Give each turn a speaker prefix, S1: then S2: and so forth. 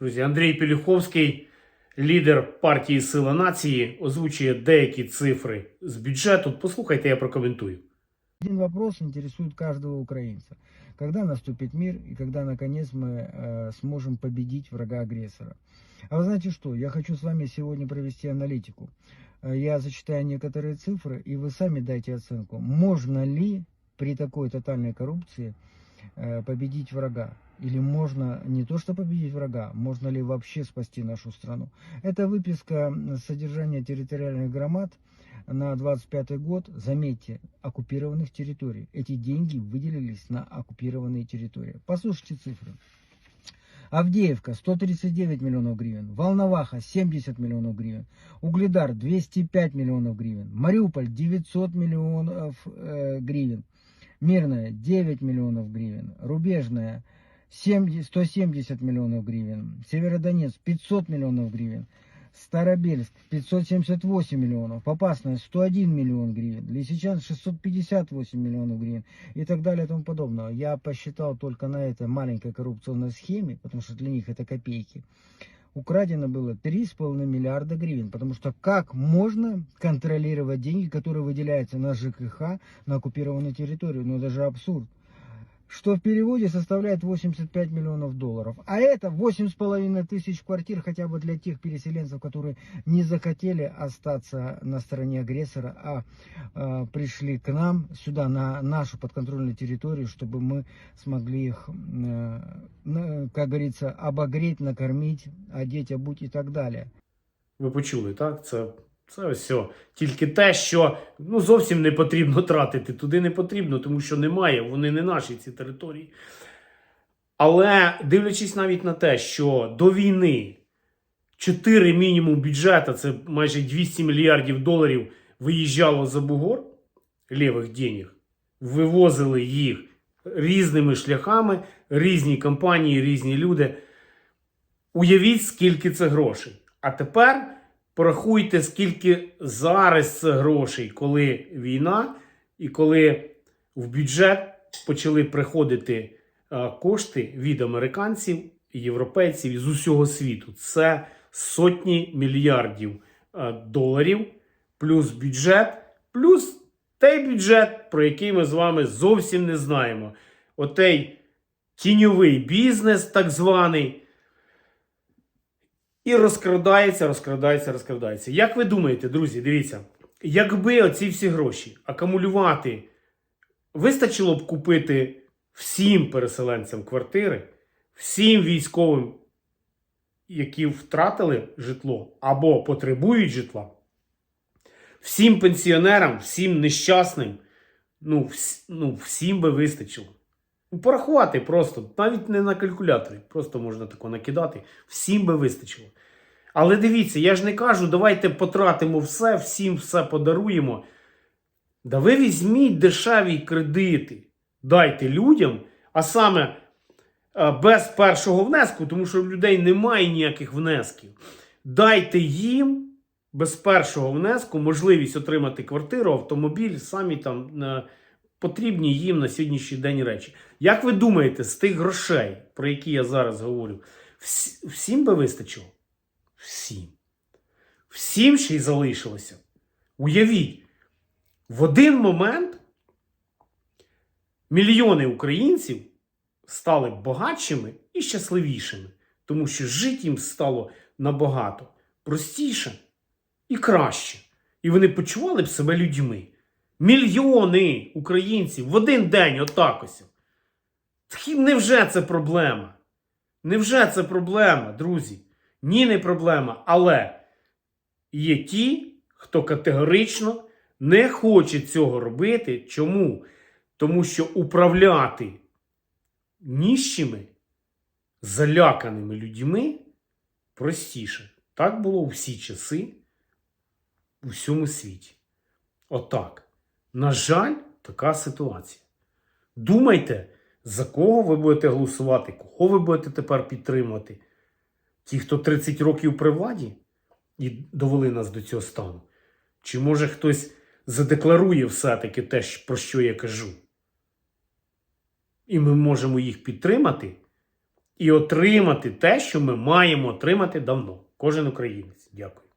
S1: Друзі, Андрій Пілюховський, лідер партії Сила нації, озвучує деякі цифри з бюджету. Послухайте, я прокоментую.
S2: Один вопрос интересует каждого украинца. Когда наступит мир и когда, наконец, мы э, сможем победить врага-агрессора? А вы знаете что? Я хочу с вами сегодня провести аналитику. Э, Я зачитаю некоторые цифры, и вы сами дайте оценку. Можно ли при такой тотальной коррупции э, победить врага? Или можно не то что победить врага, можно ли вообще спасти нашу страну? Это выписка содержания территориальных громад на 25 год, заметьте, оккупированных территорий. Эти деньги выделились на оккупированные территории. Послушайте цифры. Авдеевка 139 миллионов гривен, Волноваха 70 миллионов гривен, Угледар 205 миллионов гривен, Мариуполь 900 миллионов э, гривен, Мирная 9 миллионов гривен, Рубежная 70 170 миллионов гривен, Северодонецк 500 миллионов гривен, Старобельск 578 миллионов, Попасная 101 миллион гривен, Лисичанск 658 миллионов гривен. И так далее и тому подобное. Я посчитал только на этой маленькой коррупционной схеме, потому что для них это копейки, украдено было 3,5 миллиарда гривен. Потому что как можно контролировать деньги, которые выделяются на ЖКХ на оккупированной территории? Ну это же абсурд Что в переводе составляет 85 миллионов долларов. А это 8,5 тысяч квартир хотя бы для тех переселенцев, которые не захотели остаться на стороне агрессора, а э, пришли к нам сюда, на нашу подконтрольную территорию, чтобы мы смогли их, э, как говорится, обогреть, накормить, одеть, обуть и так далее.
S1: Ви почули, так? Це, це все. Тільки те, що ну, зовсім не потрібно тратити. Туди не потрібно, тому що немає, вони не наші ці території. Але дивлячись навіть на те, що до війни 4 мінімум бюджета, це майже 200 мільярдів доларів, виїжджало за бугор лівих денег, вивозили їх різними шляхами, різні компанії, різні люди. Уявіть, скільки це грошей. А тепер порахуйте, скільки зараз грошей, коли війна і коли в бюджет почали приходити е, кошти від американців, європейців з усього світу. Це сотні мільярдів е, доларів, плюс бюджет, плюс той бюджет, про який ми з вами зовсім не знаємо. Отей тіньовий бізнес, так званий. І розкрадається, розкрадається, розкрадається. Як ви думаєте, друзі, дивіться, якби оці всі гроші акумулювати, вистачило б купити всім переселенцям квартири, всім військовим, які втратили житло або потребують житла, всім пенсіонерам, всім нещасним, ну, ну всім би вистачило. Порахувати просто, навіть не на калькуляторі, просто можна тако накидати, всім би вистачило. Але дивіться, я ж не кажу, давайте потратимо все, всім все подаруємо. Да ви візьміть дешеві кредити, дайте людям, а саме е, без першого внеску, тому що в людей немає ніяких внесків. Дайте їм без першого внеску можливість отримати квартиру, автомобіль, самі там е, потрібні їм на сьогоднішній день речі. Як ви думаєте, з тих грошей, про які я зараз говорю, всі- всім би вистачило? Всім. Всім ще й залишилося. Уявіть, в один момент мільйони українців стали багатшими і щасливішими, тому що жити їм стало набагато простіше і краще. І вони почували б себе людьми. Мільйони українців в один день отак ось. Невже це проблема? Невже це проблема, друзі? Ні, не проблема. Але є ті, хто категорично не хоче цього робити. Чому? Тому що управляти ніщими, заляканими людьми простіше. Так було у всі часи у всьому світі. Отак. На жаль, така ситуація. Думайте, за кого ви будете голосувати, кого ви будете тепер підтримувати. Ті, хто 30 років при владі і довели нас до цього стану. Чи може хтось задекларує все-таки те, про що я кажу? І ми можемо їх підтримати і отримати те, що ми маємо отримати давно. Кожен українець. Дякую.